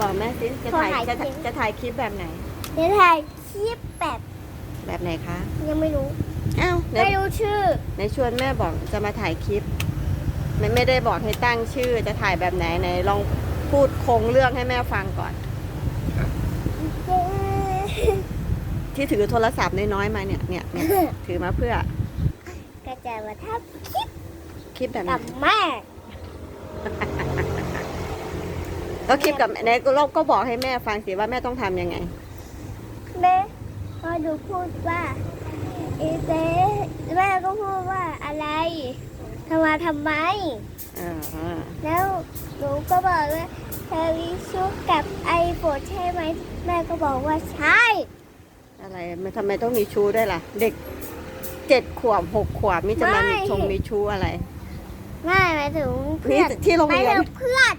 บอกแม่สิจะถ่ายขอถ่ายจะคลิปจะถ่ายคลิปแบบไหนเดี๋ยวถ่ายคลิปแบบแบบไหนคะ ยังไม่รู้อ้าวในไม่รู้ชื่อในชวนแม่บอกจะมาถ่ายคลิปไม่ไม่ได้บอกให้ตั้งชื่อ จะถ่ายแบบไหนไหนลองพูดโครงเรื่องให้แม่ฟังก่อน ที่ถือโทรศัพท์น้อยๆมาเนี่ยเนี่ยเนี่ยถือมาเพื่อ ก็จะมาทำคลิปคลิปแบบไหนกับแม่ ก็คลิปกับไหนเราก็บอกให้แม่ฟังสิว่าแม่ต้องทำยังไง แม่พอดูพูดว่าเอเต้แม่ก็พูดว่าอะไรทำมาทำไม อ่าอ่าแล้วหนูก็บอกว่าเธอวิชุกับไอโฟนใช่ไหม แม่ก็บอกว่าใช่ อะไรมันทำไมต้องมีชู้ด้วยล่ะ เด็กเจ็ดขวบหกขวบนี่จะมามีชงมีชู้อะไร ไม่หมายถึงเพื่นี่อนที่โรงหมายเรียนถึงเพื่อน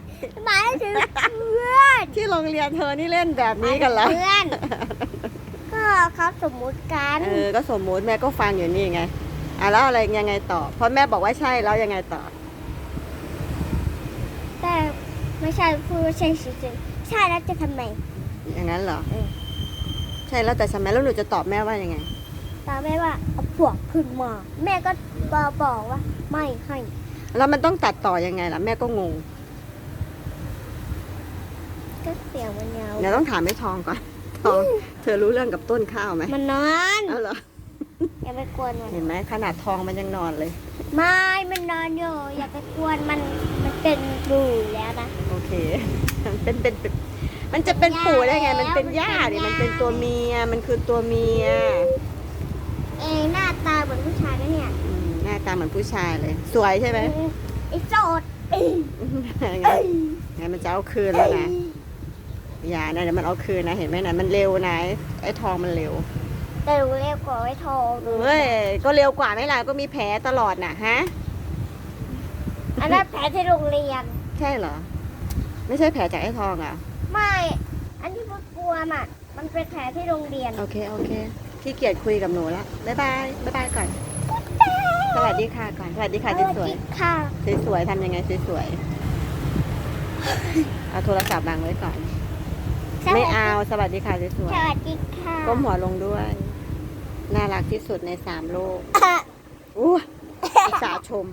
หมายถึงเพื่อนที่โรงเรียนเธอนี่เล่นแบบนี้กันเหรอเพื่อนก็เขาสมมุติกันเออก็สมมุติแม่ก็ฟังอยู่นี่ไงอะแล้วอะไรยังไงต่อเพราะแม่บอกว่าใช่แล้วยังไงต่อ แต่ไม่ใช่พูดว่าใช่จริงๆใช่แล้วจะทำไมอย่างนั้นเหรอเออใช่แล้วแต่ใช่ไหมแล้วหนูจะตอบแม่ว่ายังไงตาแม่ว่าเอาพวกขึ้นมาแม่ก็บอกบอกว่าไม่ให้แล้วมันต้องตัดต่อยังไงล่ะแม่ก็งง ก็เสียงมันยาว เดี๋ยวต้องถามให้ทองก่อนทอง เธอรู้เรื่องกับต้นข้าวไหมมันนอนเอาเหรออย่าไปกวนมัน เห็นไหมขนาดทองมันยังนอนเลย ไม่ มันนอนอยู่ อย่าไปกวนมัน มันเป็นรูแล้วนะ โอเค มันเป็นเป็นเป็น มันจะเป็นปู่ได้ไง มันเป็นย่าดิมัมันนเป็เป็นนตัวเมีย มันคือตัวเมีย เอยหน้าตาเหมือนผู้ชายนะเนี่ยอืมหน้าตาเหมือนผู้ชายเลย สวยใช่ไหมไอ้โสดเอ้ยงั้นงั้นมันจะเอาคืนแล้วนะ อย่านะเดี๋ยวมันเอาคืนนะเห็นไหมนะมันเร็วนะไอ้ทองมันเร็ว แต่หนูเรียกกว่าไอ้ทองเฮ้ยก็เร็วกว่าไหมล่ะก็มีแผลตลอดน่ะฮะอันนั้นแผลที่โรงเรียน ใช่เหรอ ไม่ใช่แผลจากไอ้ทองอะไม่ อันที่พูดกลัวน่ะ มันเป็นแผลที่โรงเรียน โอเคโอเคขี้เกียจคุยกับหนูละบ๊ายบายบ๊ายบายก่อน สวัสดีค่ะก่อนสวัสดีค่ะสสวัสวยดีค่ะ ๆสวยๆทำยังไงสวยๆเอาโทรศัพท์วางไว้ก่อน ไม่เอาสวัสดีค่ะสวยสวัสดีค่ะๆก้มหัวลงด้วย น่ารักที่สุดในสามโลกอู้อุตสาห์ชม